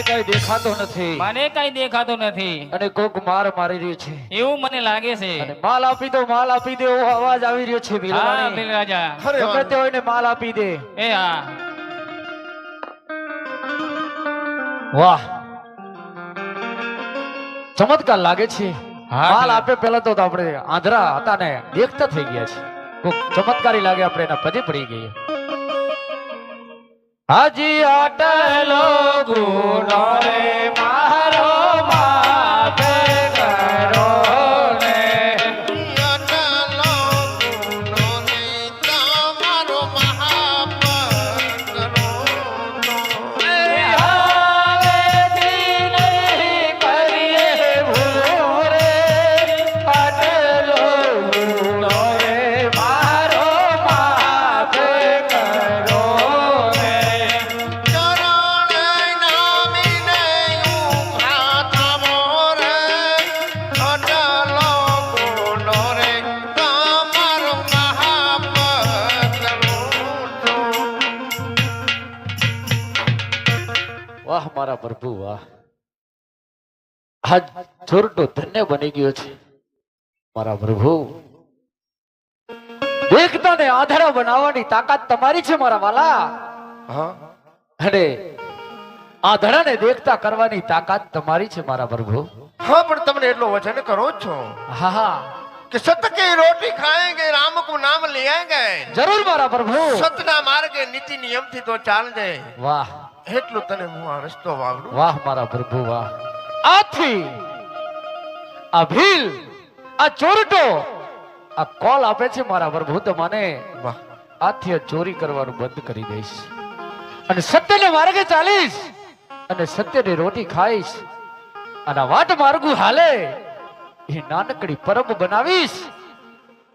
હા મને કઈ દેખાતો નથી. મને કઈ દેખાતું નથી. અને કોક માર મારી રહ્યું છે. એવું મને લાગે છે. માલ આપી દો માલ આપી દે એવો અવાજ આવી રહ્યો છે હા બિલ રાજા. ગમે તે હોય ને માલ આપી દે. એ હા. વાહ. ચમત્કાર લાગે છે. હા, માલ આપે પેલા તો આપણે આંધરા હતા ને દેખતા થઈ ગયા છે. ચમત્કારી લાગે આપણે એના પજે પડી ગઈએ. હાજી આટલો ગુનો વાહ મારા પ્રભુ વાહ. આજ ધન્ય બની ગયો છે મારા પ્રભુ. દેખતા ને આધારા બનાવવાની તાકાત તમારી છે મારા વાલા. અને અને આધારાને દેખતા કરવાની તાકાત તમારી છે મારા પ્રભુ. હા પણ તમને એટલો વચન કરો છો. હા હા. कि सत्य की रोटी खाएंगे राम को नाम ले आएंगे જરૂર મારા પ્રભુ સતના માર્ગે નીતિ નિયમ થી તો ચાલજે વાહ એટલું તને હું આ રસ્તો વાવડું વાહ મારા પ્રભુ વાહ આથી આ ભીલ આ ચોરટો આ કોલ આપે છે મારા પ્રભુ તો મને વાહ આથી આ ચોરી કરવાનું બંધ કરી દઈશ અને સત્યને માર્ગે ચાલીશ અને સત્યની રોટી ખાઈશ અને આ વાટ માર્ગું હાલે એ નાનકડી પરબ બનાવીશ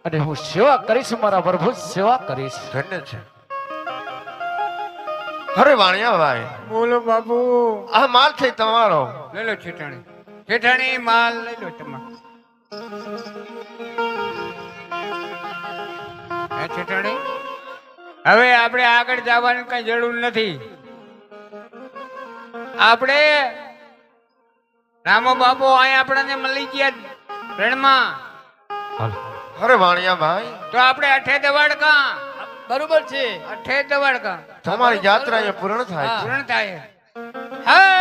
અને હું સેવા કરીશ મારા પ્રભુ સેવા કરીશ. ધન્ય છે. અરે વાણિયા ભાઈ બોલો બાબુ આ માલ છે તમારો. લઈ લો છેટાણી છેટાણી માલ લઈ લો તમારો. હે છેટાણી હવે આપણે આગળ જવાની કઈ જરૂર નથી. આપણે રામો બાપુ અહીંયા આપણને મળી ગયા. રણમાં. અરે વાણિયા ભાઈ. તો આપણે અઠે દવાડકા. બરોબર છે. અઠે દવાડકા. તમારી યાત્રા અહીંયા પૂર્ણ થાય પૂર્ણ થાય. હે.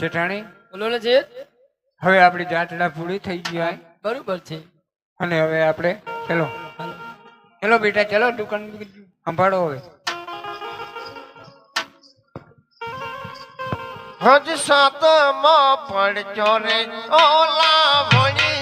હવે છેઠાણી બોલો ને છે હવે આપણી જાટડા પૂરી થઈ ગયા બરોબર છે. અને હવે આપણે ચલો. ચલો બેટા ચલો દુકાન સંભાળો હવે. હજ સાતમાં પડજો રે ઓલા ભણી